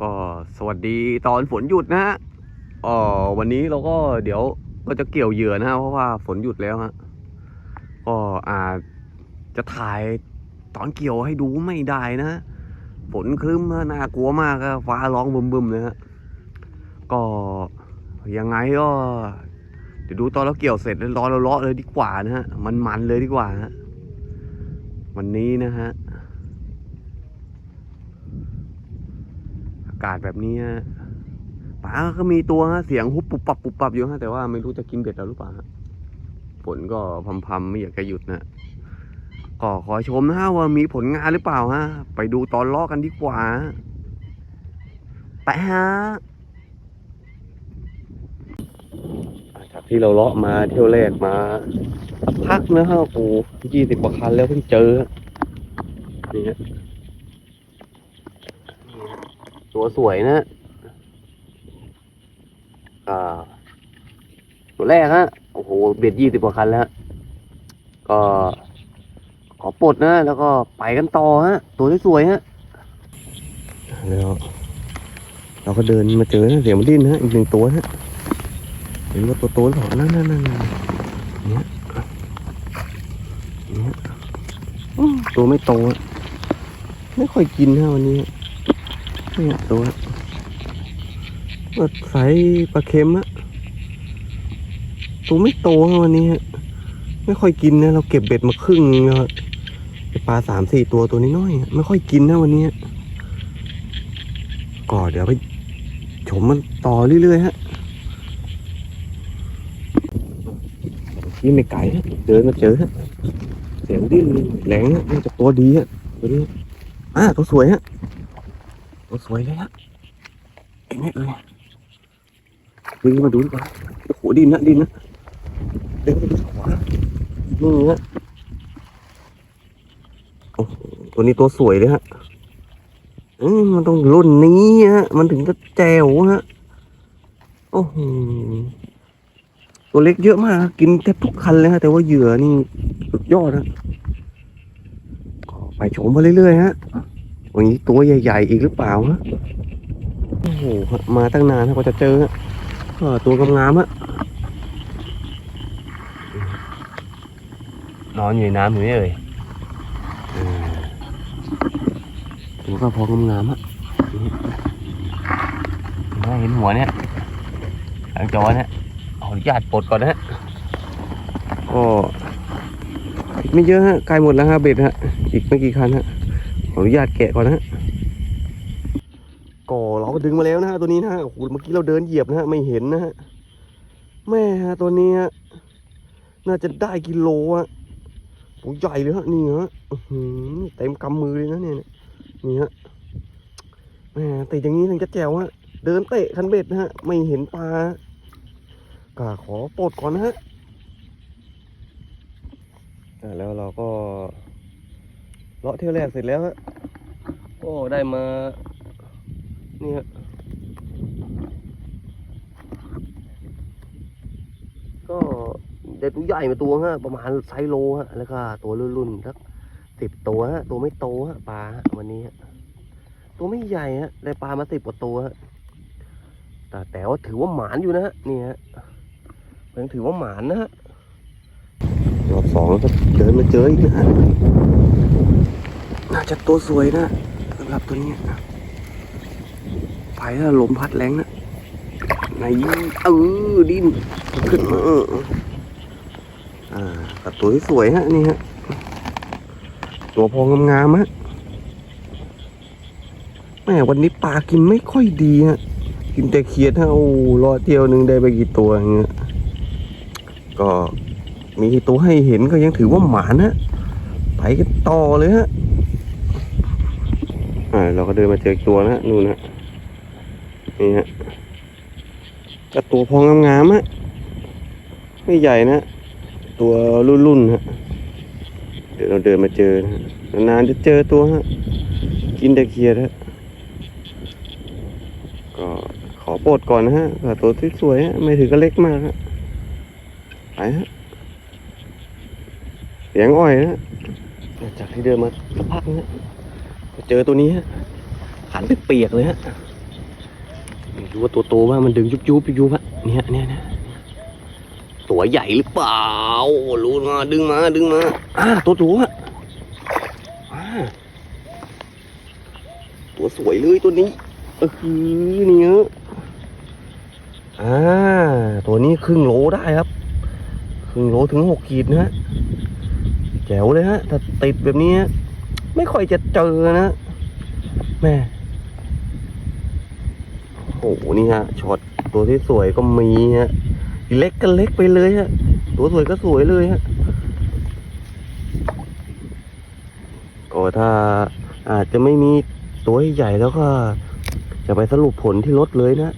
ก็สวัสดีตอนฝนหยุดนะฮะอ๋อวันนี้เราก็เดี๋ยวก็จะเกี่ยวเหยื่อนะฮะเพราะว่าฝนหยุดแล้วฮะก็อาจจะถ่ายตอนเกี่ยวให้ดูไม่ได้นะฮะฝนครึ้มนะน่ากลัวมากอะฟ้าร้องบึมๆนะฮะก็ยังไงก็เดี๋ยวดูตอนเราเกี่ยวเสร็จแล้วรอเราเลาะเลยดีกว่านะฮะมันๆเลยดีกว่าฮะวันนี้นะฮะากาศแบบนี้ปลาก็มีตัวฮะเสียงฮุบปุบปับปุบปับอยู่ฮะแต่ว่าไม่รู้จะกินเบ็ดเราหรือเปล่าฮะฝนก็พำๆไม่อยากจะหยุดนะก็ขอชมนะฮะว่ามีผลงานหรือเปล่าฮะ ไปดูตอนลอกกันดีกว่า ไปฮะจากที่เราเลาะมาเที่ยวแรกมาสักพักนะฮะโอ้โหยี่สิบกว่าคันแล้วเพิ่งเจอนี่ฮะ ตัวสวยนะอ่าตัวแรกฮะ โอ้โห เบียดยี่สิบกว่าคันแล้ว ก็ขอปลดนะ แล้วก็ไปกันต่อฮะ ตัวสวยฮะ แล้วเราก็เดินมาเจอนะเสียงมันดิ้นฮะ อีกหนึ่งตัวฮะเห็นว่าตัวโตหรือเปล่านั่นนั่นนั่นเนี่ยเนี่ยตัวไม่โต ไม่ค่อยกินฮะวันนี้ เนี่ยตัวก็ใส่ปลาเค็มอะตัวไม่โตอะวันนี้ฮะไม่ค่อยกินนะ เราเก็บเบ็ดมาครึ่งนึงแล้วอะปลาสามสี่ตัวตัวนี้น้อยๆไม่ค่อยกินนะวันนี้ฮะก็เดี๋ยวไปชมมันต่อเรื่อยๆฮะยี่ไม่ไก่ฮะเดินมาเจอฮะเสียงดิ้นแหลงฮะน่าจะตัวดีฮะตัวนี้อ่าตัวสวยฮะ สวยเลยฮะเอ็งไม่เอ่ยดึงมาดูดีกว่าโอ้โหดินนะดินนะเดินไปดูขวานี่ฮะโอ้โหตัวนี้ตัวสวยเลยฮะอืมมันต้องรุ่นนี้ฮะ มันถึงจะแจ๋วฮะ โอ้โห ตัวเล็กเยอะมาก กินแทบทุกคันเลยฮะ แต่ว่าเหยื่อนี่สุดยอดฮะก็ไปชมมาเรื่อยๆฮะ วันนี้ตัวใหญ่ ๆ อีกหรือเปล่าฮะโอ้โหมาตั้งนานกว่าจะเจอฮะตัวงามๆฮะนอนอยู่ในน้ำอยู่นี่เลยตัวก็พองามๆฮะนี่เห็นหัวเนี่ยหางจอเนี่ยเออนุญาตปลดก่อนนะฮะก็ไม่เยอะฮะใกลหมดแล้วฮะเบ็ดฮะอีกไม่กี่คันฮะ ออนุญาตแกะก่อนนะฮะก็เราก็ดึงมาแล้วนะฮะตัวนี้นะฮะโอ้โหเมื่อกี้เราเดินเหยียบนะฮะไม่เห็นนะฮะแม่ฮะตัวนี้ฮะน่าจะได้กิโลอะโอ้ใหญ่เลยฮะนี่ฮะอื้อหือเต็มกำมือเลยนะเนี่ยนี่ฮะแม่แต่อย่างนี้ถึงจะแจ๋วฮะเดินเตะคันเบ็ดนะฮะ ไม่เห็นปลาก็ขอปลดก่อนนะฮะอ่าแล้วเราก็เลาะเที่ยวแรกเสร็จแล้วฮะ โอ้ได้มา นี่ฮะก็ได้ตัวใหญ่มาตัวฮะประมาณไซโลฮะแล้วก็ตัวรุ่นๆสักสิบตัวฮะตัวไม่โตฮะปลาวันนี้ฮะตัวไม่ใหญ่ฮะได้ปลามาสิบกว่าตัวฮะแต่แต่ว่าถือว่าหมานอยู่นะฮะนี่ฮะยังถือว่าหมานนะฮะรอบสองแล้วก็เดินมาเจออีกนะน่าจะตัวสวยนะ หรับตัวนี้ไปถ้าลมพัดแรงนะไหนเออดินขึ้นมาอ่าต่ตัวที่สวยฮะนี่ฮะ ตัวพองงามๆฮะแม่วันนี้ปลากินไม่ค่อยดีฮะกินแต่เขียดฮะโอ้รอเที่ยวหนึ่งได้ไปกี่ตัวอย่างเงี้ยก็มีตัวให้เห็นก็ยังถือว่าหมานะไปกันต่อเลยฮะ อ่า เราก็เดินมาเจอตัวนะนู่นฮะนี่ฮะก็ตัวพองงามๆฮะไม่ใหญ่นะ ตัวรุ่นๆฮะเดี๋ยวเราเดินมาเจอนะนานๆจะเจอตัวฮะกินแต่เคียดฮะก็ขอโปรดก่อนนะฮะก็ตัวที่สวยฮะไม่ถือก็เล็กมากฮะไปฮะเสียงอ้อยนะจากที่เดินมาสักพักนะฮะ เจอตัวนี้ฮะขันเปียกเลยฮะดูว่าตัวโตมากมันดึงยุบยุบยุบอะเนี่ยเนี่ยเนี่ยตัวใหญ่หรือเปล่ารู้มาดึงมาดึงมาอ่าตัวโตอะตัวสวยเลยตัวนี้เออเนี่ยอ่าตัวนี้ครึ่งโลได้ครับครึ่งโลถึงหกขีดนะฮะแจ๋วเลยฮะถ้าติดแบบนี้ ไม่ค่อยจะเจอนะแม่โอ้โหนี่ฮะช็อตตัวที่สวยก็มีฮะเล็กก็เล็กไปเลยฮะตัวสวยก็สวยเลยฮะก็ถ้าอาจจะไม่มีตัวใหญ่แล้วก็ จะไปสรุปผลที่รถเลยนะ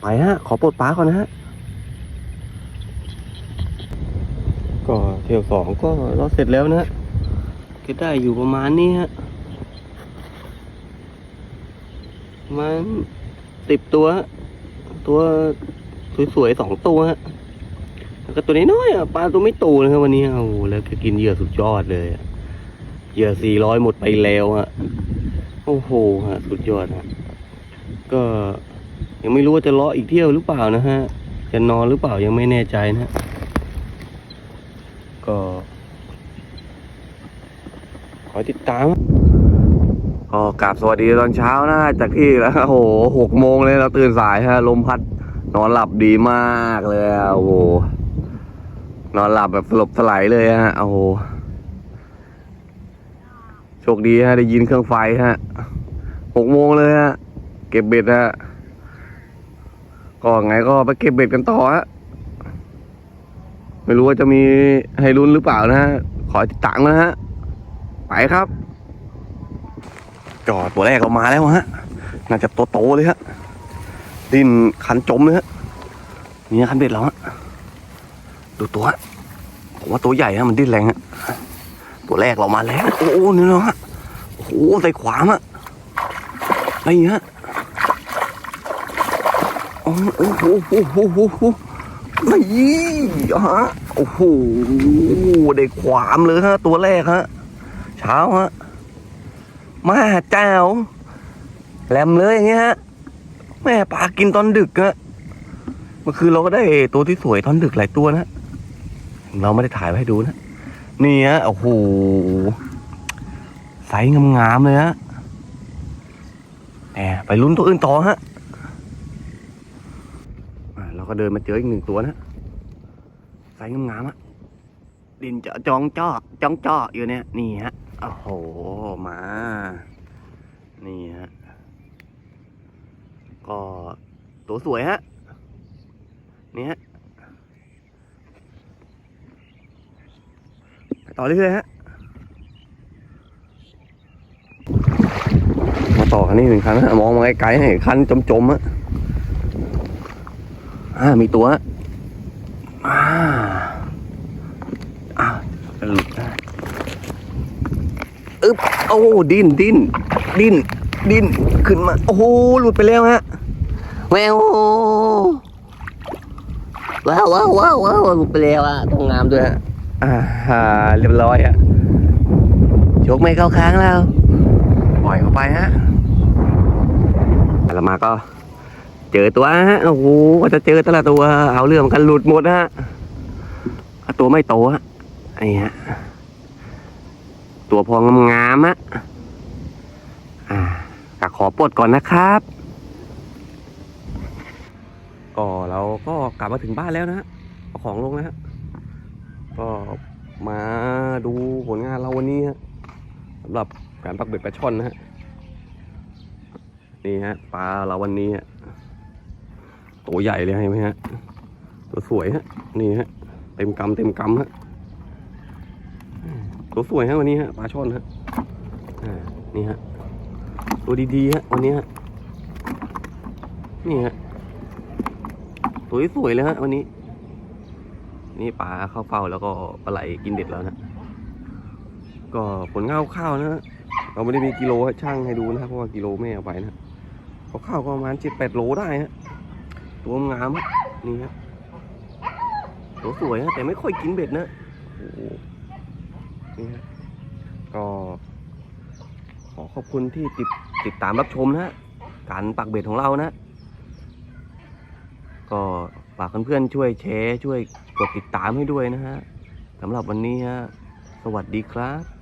ไปฮะ ขอปลดป้าก่อนนะฮะ ก็เที่ยวสองก็เราเสร็จแล้วนะฮะ ก็ได้อยู่ประมาณนี้ฮะมันสิบตัว ตัวสวยๆสองตัวฮะแล้วก็ตัวน้อยๆอะปลาตัวไม่โตนะครับวันนี้โอ้โหแล้วก็กินเหยื่อสุดยอดเลยเหยื่อสี่ร้อยหมดไปแล้วฮะโอ้โหฮะสุดยอดฮะก็ยังไม่รู้ว่าจะเลาะอีกเที่ยวหรือเปล่านะฮะจะนอนหรือเปล่ายังไม่แน่ใจนะฮะก็ ขอติดตามก็กราบสวัสดีตอนเช้านะจากที่แล้วโอ้โหหกโมงเลยเราตื่นสายฮะลมพัดนอนหลับดีมากเลยอะโอ้โหนอนหลับแบบสลบสลายเลยฮะโอ้โหโชคดีฮะได้ยินเครื่องไฟฮะหกโมงเลยฮะเก็บเบ็ดฮะก็ไงก็ไปเก็บเบ็ดกันต่อฮะไม่รู้ว่าจะมีให้ลุ้นหรือเปล่านะฮะขอติดตามนะฮะ ไปครับ จอดตัวแรกเรามาแล้วฮะ น่าจะตัวโตเลยฮะ ดินคันจมเลยฮะ นี่คันเบ็ดแล้วฮะ ดูตัวฮะผมว่าตัวใหญ่ฮะมันดิ้นแรงฮะ ตัวแรกเรามาแล้ว โอ้โหนี่นะฮะโอ้โหใส่ขวามอะอะไรอย่างเงี้ยโอ้โหโอ้โหโอ้โหโอ้โหนี่ฮะ โอ้โห ได้ขวามเลยฮะ ตัวแรกฮะ เช้าฮะมาเจ้าแหลมเลยอย่างเงี้ยฮะแม่ปลากินตอนดึกอะเมื่อคืนเราก็ได้ตัวที่สวยตอนดึกหลายตัวนะเราไม่ได้ถ่ายไว้ให้ดูนะนี่ฮะโอ้โหไซส์งามๆเลยฮะแหมไปลุ้นตัวอื่นต่อฮะเราก็เดินมาเจออีกหนึ่งตัวนะไซส์งามๆอะดินจะจองจ้อจ้องจ้ออยู่เนี่ยนี่ฮะ โอ้โห มา นี่ฮะ ก็ตัวสวยฮะ นี่ฮะต่อเรื่อยๆฮะ มาต่อคันนี้หนึ่งคันฮะ มองมาไกลๆให้เห็นคันจมๆฮะ อ่า มีตัวฮะอ่า อ่าหลุดได้ อึ๊บโอ้ดินดินดินดินขึ้นมา โอ้โหหลุดไปแล้วฮะแววว้าวว้าวว้าวว้าวหลุดไปแล้วอะตรงงามด้วยฮะอ่าเรียบร้อยอะยกไม่เข้าค้างแล้วปล่อยเข้าไปฮะแล้วมาก็ เจอตัวฮะโอ้โหว่าจะเจอแต่ละตัว เอาเรื่องกันหลุดหมดฮะตัวไม่โตฮะไอ้ฮะ ตัวพองงามๆอะอ่าก็ขอปลดก่อนนะครับ ก็เราก็กลับมาถึงบ้านแล้วนะฮะเอาของลงนะฮะก็มาดูผลงานเราวันนี้ฮะสำหรับการปักเบ็ดปลาช่อนนะฮะนี่ฮะปลาเราวันนี้ฮะตัวใหญ่เลยเห็นไหมฮะตัวสวยฮะนี่ฮะเต็มกำเต็มกำฮะ สวยฮะวันนี้ฮะปลาช่อนฮะอ่านี่ฮะตัวดีๆฮะวันนี้ฮะนี่ฮะตัวสวยเลยฮะวันนี้ นี่ปลาเข้าเฝ้าแล้วก็ปลาไหลกินเด็ดแล้วนะก็ผลงานข้าวนะฮะเราไม่ได้มีกิโลให้ช่างให้ดูนะครับเพราะว่ากิโลไม่เอาไปนะเข้าวก็ประมาณเจ็ดแปดโลได้ฮะตัวงามนี่ฮะตัวสวยฮะแต่ไม่ค่อยกินเบ็ดนะโอ้ นี่ฮะก็ขอขอบคุณที่ติดติดตามรับชมนะฮะการปักเบ็ดของเรานะ ก็ฝากเพื่อนๆช่วยแชร์ช่วยกดติดตามให้ด้วยนะฮะสำหรับวันนี้ฮะ สวัสดีครับ